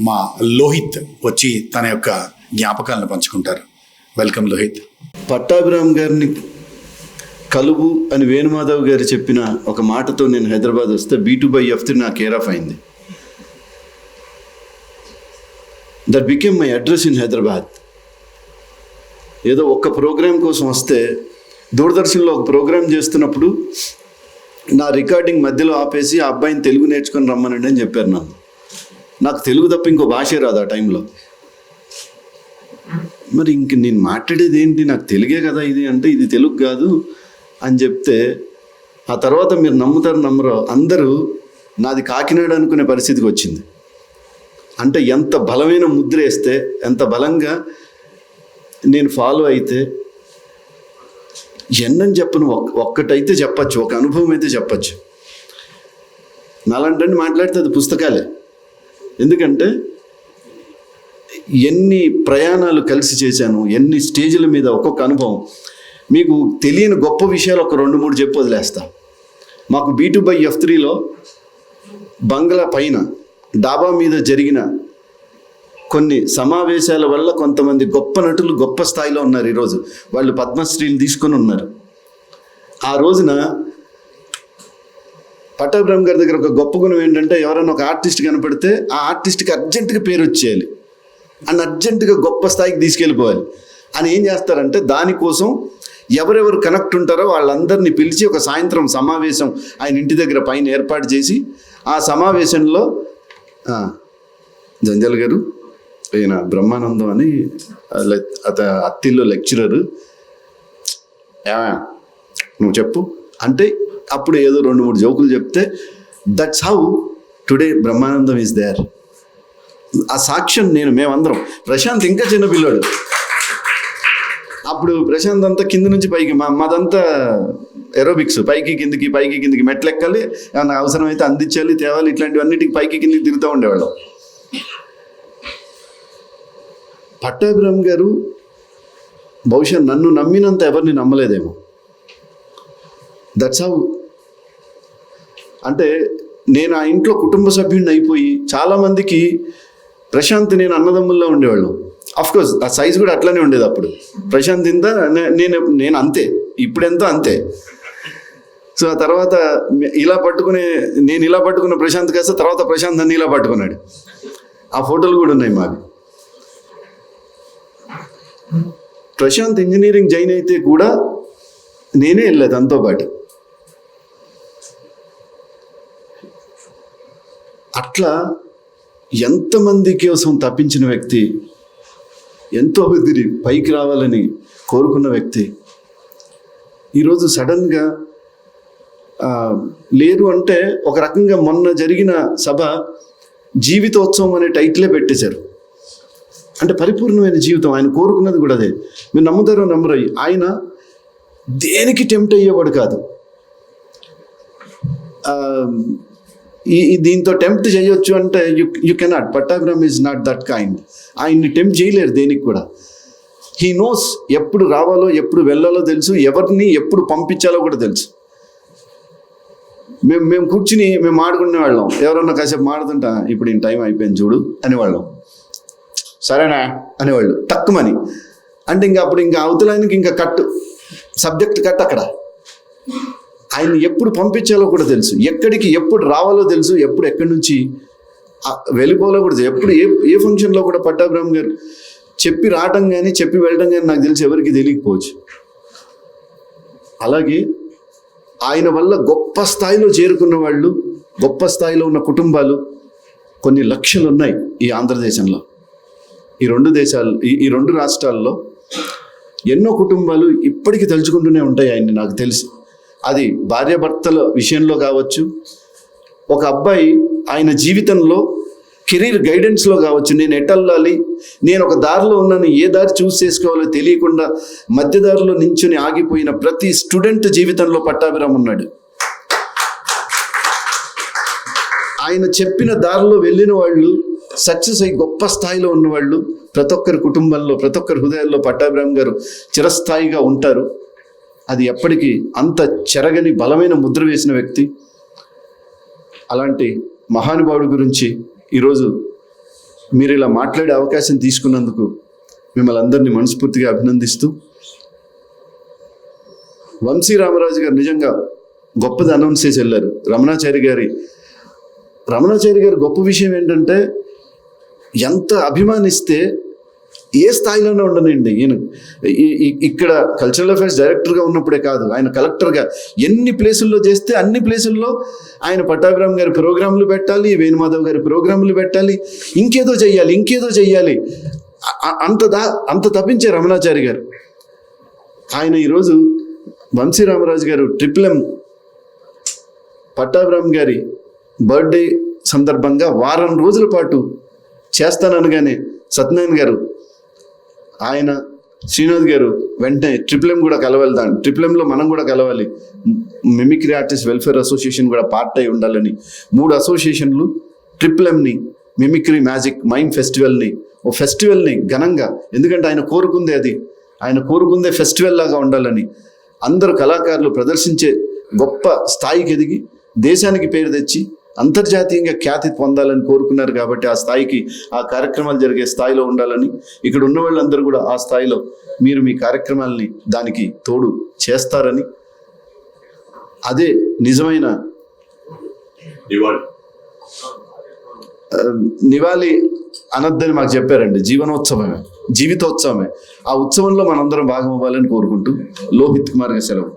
మా లోహిత్ వచ్చి తన యొక్క జ్ఞాపకాలను పంచుకుంటారు. వెల్కమ్ లోహిత్. పట్టాభిరామ్ గారిని కలువు అని వేణుమాధవ్ గారు చెప్పిన ఒక మాటతో నేను హైదరాబాద్ వస్తే B two by F three నా కేర్ ఆఫ్ అయింది. That became my address in Hyderabad. ఏదో ఒక్క ప్రోగ్రాం కోసం వస్తే దూరదర్శన్లో ఒక ప్రోగ్రామ్ చేస్తున్నప్పుడు నా రికార్డింగ్ మధ్యలో ఆపేసి ఆ అబ్బాయిని తెలుగు నేర్చుకొని రమ్మనండి అని చెప్పారు నన్ను. నాకు తెలుగు తప్ప ఇంకో భాషే రాదు ఆ టైంలో. మరి ఇంక నేను మాట్లాడేది ఏంటి? నాకు తెలుగే కదా ఇది అంటే ఇది తెలుగు కాదు అని చెప్తే ఆ తర్వాత మీరు నమ్ముతారు నమ్మరో అందరూ నాది కాకినాడ అనుకునే పరిస్థితికి వచ్చింది. అంటే ఎంత బలమైన ముద్ర వేస్తే ఎంత బలంగా నేను ఫాలో అయితే ఎన్నని చెప్పను ఒక్ ఒక్కటైతే చెప్పచ్చు ఒక అనుభవం అయితే చెప్పచ్చు. నాలంటే మాట్లాడితే అది పుస్తకాలే. ఎందుకంటే ఎన్ని ప్రయాణాలు కలిసి చేశాను ఎన్ని స్టేజ్ల మీద ఒక్కొక్క అనుభవం. మీకు తెలియని గొప్ప విషయాలు ఒక రెండు మూడు చెప్పి వదిలేస్తా. మాకు బీ టూ బై ఎఫ్ త్రీలో బంగ్లా పైన డాబా మీద జరిగిన కొన్ని సమావేశాల వల్ల కొంతమంది గొప్ప నటులు గొప్ప స్థాయిలో ఉన్నారు ఈరోజు. వాళ్ళు పద్మశ్రీలు తీసుకొని ఉన్నారు. ఆ రోజున పట్టాభిరామ్ గారి దగ్గర ఒక గొప్ప గుణం ఏంటంటే ఎవరైనా ఒక ఆర్టిస్ట్ కనపడితే ఆ ఆర్టిస్ట్కి అర్జెంటుగా పేరు వచ్చేయాలి. అని అర్జెంటుగా గొప్ప స్థాయికి తీసుకెళ్ళిపోవాలి. అని ఏం చేస్తారంటే దానికోసం ఎవరెవరు కనెక్ట్ ఉంటారో వాళ్ళందరినీ పిలిచి ఒక సాయంత్రం సమావేశం ఆయన ఇంటి దగ్గర పైన ఏర్పాటు చేసి ఆ సమావేశంలో జంజల్ గారు ఈయన బ్రహ్మానందం అని అత అత్తిల్లో లెక్చరర్. నువ్వు చెప్పు. అంటే అప్పుడు ఏదో రెండు మూడు జోకులు చెప్తే that's how today Brahmanandam is there ఆ సాక్ష్యం నేను మేమందరం. ప్రశాంత్ ఇంకా చిన్న పిల్లాడు. అప్పుడు ప్రశాంత్ అంతా కింద నుంచి పైకి మా మాదంతా ఎరోబిక్స్ పైకి కిందికి పైకి కిందికి మెట్లు ఎక్కాలి ఏమన్నా అవసరమైతే అందించాలి తేవాలి ఇట్లాంటివన్నిటికి పైకి కిందికి తిరుగుతూ ఉండేవాళ్ళం. పట్టాభిరామ్ గారు బహుశా నన్ను నమ్మినంత ఎవరిని నమ్మలేదేమో. దట్స్ హౌ అంటే నేను ఆ ఇంట్లో కుటుంబ సభ్యుడిని అయిపోయి చాలామందికి ప్రశాంత్ నేను అన్నదమ్ముల్లో ఉండేవాళ్ళం. అఫ్ కోర్స్ ఆ సైజ్ కూడా అట్లనే ఉండేది అప్పుడు. ప్రశాంత్ ఇంత నేను నేను అంతే. ఇప్పుడెంతో అంతే. సో ఆ తర్వాత ఇలా పట్టుకునే నేను ఇలా పట్టుకున్న ప్రశాంత్ కాస్త తర్వాత ప్రశాంత్ నన్ను ఇలా పట్టుకున్నాడు. ఆ ఫోటోలు కూడా ఉన్నాయి మాకు. ప్రశాంత్ ఇంజనీరింగ్ జాయిన్ అయితే కూడా నేనే వెళ్ళా దాంతో పాటు అట్లా ఎంతమంది కోసం తప్పించిన వ్యక్తి ఎంతో మందిని పైకి రావాలని కోరుకున్న వ్యక్తి ఈరోజు సడన్గా లేరు అంటే ఒక రకంగా మొన్న జరిగిన సభ జీవితోత్సవం అనే టైటిలే పెట్టేశారు. అంటే పరిపూర్ణమైన జీవితం ఆయన కోరుకున్నది కూడా అదే. మీరు నమ్ముతారో నమ్మరు ఆయన దేనికి టెంప్ట్ అయ్యేవాడు కాదు. ఈ దీంతో టెంప్ట్ చేయొచ్చు అంటే యు యు కెనాట్ పట్టాగ్రామ్ ఈజ్ నాట్ దట్ కైండ్ ఆయన్ని టెంప్ట్ చేయలేరు దేనికి కూడా. హీ నోస్ ఎప్పుడు రావాలో ఎప్పుడు వెళ్ళాలో తెలుసు. ఎవరిని ఎప్పుడు పంపించాలో కూడా తెలుసు. మేము మేము కూర్చుని మేము ఆడుకునే వాళ్ళం. ఎవరన్నా కాసేపు మాడుతుంటా ఇప్పుడు ఈ టైం అయిపోయింది చూడు అనేవాళ్ళం. సరేనా? అనేవాళ్ళు. తక్కువని అంటే ఇంకా అప్పుడు ఇంకా అవతలానికి ఇంకా కట్టు సబ్జెక్ట్ కట్ అక్కడ ఆయన ఎప్పుడు పంపించాలో కూడా తెలుసు. ఎక్కడికి ఎప్పుడు రావాలో తెలుసు ఎప్పుడు ఎక్కడి నుంచి వెళ్ళిపోవాలో కూడా తెలుసు. ఎప్పుడు ఏ ఏ ఫంక్షన్లో కూడా పట్టాభిరామ్ గారు చెప్పి రావడం కానీ చెప్పి వెళ్ళడం కానీ నాకు తెలిసి ఎవరికి తెలియకపోవచ్చు. అలాగే ఆయన వల్ల గొప్ప స్థాయిలో చేరుకున్న వాళ్ళు గొప్ప స్థాయిలో ఉన్న కుటుంబాలు కొన్ని లక్షలు ఉన్నాయి ఈ ఆంధ్రదేశంలో. ఈ రెండు దేశాలు ఈ ఈ రెండు రాష్ట్రాల్లో ఎన్నో కుటుంబాలు ఇప్పటికీ తలుచుకుంటూనే ఉంటాయి ఆయన్ని నాకు తెలిసి. అది భార్యాభర్తల విషయంలో కావచ్చు. ఒక అబ్బాయి ఆయన జీవితంలో కెరీర్ గైడెన్స్లో కావచ్చు. నేను ఎటల్లాలి? నేను ఒక దారిలో ఉన్నాను. ఏ దారి చూస్ చేసుకోవాలో తెలియకుండా మధ్య దారిలో నించుని ఆగిపోయిన ప్రతి స్టూడెంట్ జీవితంలో పట్టాభిరామ్ ఉన్నాడు. ఆయన చెప్పిన దారిలో వెళ్ళిన వాళ్ళు సక్సెస్ అయ్యి గొప్ప స్థాయిలో ఉన్నవాళ్ళు ప్రతి ఒక్కరి కుటుంబంలో ప్రతి ఒక్కరి హృదయాల్లో పట్టాభిరామ్ గారు చిరస్థాయిగా ఉంటారు. అది ఎప్పటికీ అంత చెరగని బలమైన ముద్ర వేసిన వ్యక్తి. అలాంటి మహానుభావుడి గురించి ఈరోజు మీరు ఇలా మాట్లాడే అవకాశం తీసుకున్నందుకు మిమ్మల్ని అందరినీ మనస్ఫూర్తిగా అభినందిస్తూ వంశీ రామరాజు గారు నిజంగా గొప్పది అనౌన్స్ చేసి వెళ్ళారు. రమణాచారి గారి రమణాచారి గారి గొప్ప విషయం ఏంటంటే ఎంత అభిమానిస్తే ఏ స్థాయిలోనే ఉండనండి. ఈయన ఇక్కడ కల్చరల్ అఫైర్స్ డైరెక్టర్గా ఉన్నప్పుడే కాదు ఆయన కలెక్టర్గా ఎన్ని ప్లేసుల్లో చేస్తే అన్ని ప్లేసుల్లో ఆయన పట్టాభిరామ్ గారి ప్రోగ్రాంలు పెట్టాలి వేణుమాధవ్ గారి ప్రోగ్రాంలు పెట్టాలి ఇంకేదో చెయ్యాలి ఇంకేదో చెయ్యాలి. అంత దా అంత తప్పించే రమణాచారి గారు. ఆయన ఈరోజు వంశీ రామరాజు గారు ట్రిపుల్ ఎం పట్టాభిరామ్ గారి బర్త్డే సందర్భంగా వారం రోజుల పాటు చేస్తాననగానే సత్యనారాయణ గారు ఆయన శ్రీనాథ్ గారు వెంటనే ట్రిపుల్ ఎం కూడా కలవాలి దాన్ని. ట్రిపుల్ ఎంలో మనం కూడా కలవాలి. మిమిక్రీ ఆర్టిస్ట్ వెల్ఫేర్ అసోసియేషన్ కూడా పార్ట్ అయి ఉండాలని. మూడు అసోసియేషన్లు ట్రిపుల్ ఎంని మిమిక్రీ మ్యాజిక్ మైమ్ ఫెస్టివల్ని ఓ ఫెస్టివల్ని ఘనంగా ఎందుకంటే ఆయన కోరుకుందే అది. ఆయన కోరుకుందే ఫెస్టివల్ లాగా ఉండాలని. అందరు కళాకారులు ప్రదర్శించే గొప్ప స్థాయికి ఎదిగి దేశానికి పేరు తెచ్చి అంతర్జాతీయంగా ఖ్యాతి పొందాలని కోరుకున్నారు కాబట్టి ఆ స్థాయికి ఆ కార్యక్రమాలు జరిగే స్థాయిలో ఉండాలని ఇక్కడ ఉన్న వాళ్ళందరూ కూడా ఆ స్థాయిలో మీరు మీ కార్యక్రమాలని దానికి తోడు చేస్తారని అదే నిజమైన నివాళి అనద్దని మాకు చెప్పారండి. జీవనోత్సవమే జీవితోత్సవమే. ఆ ఉత్సవంలో మనందరం భాగం అవ్వాలని కోరుకుంటూ లోహిత్ కుమార్ సెలవు.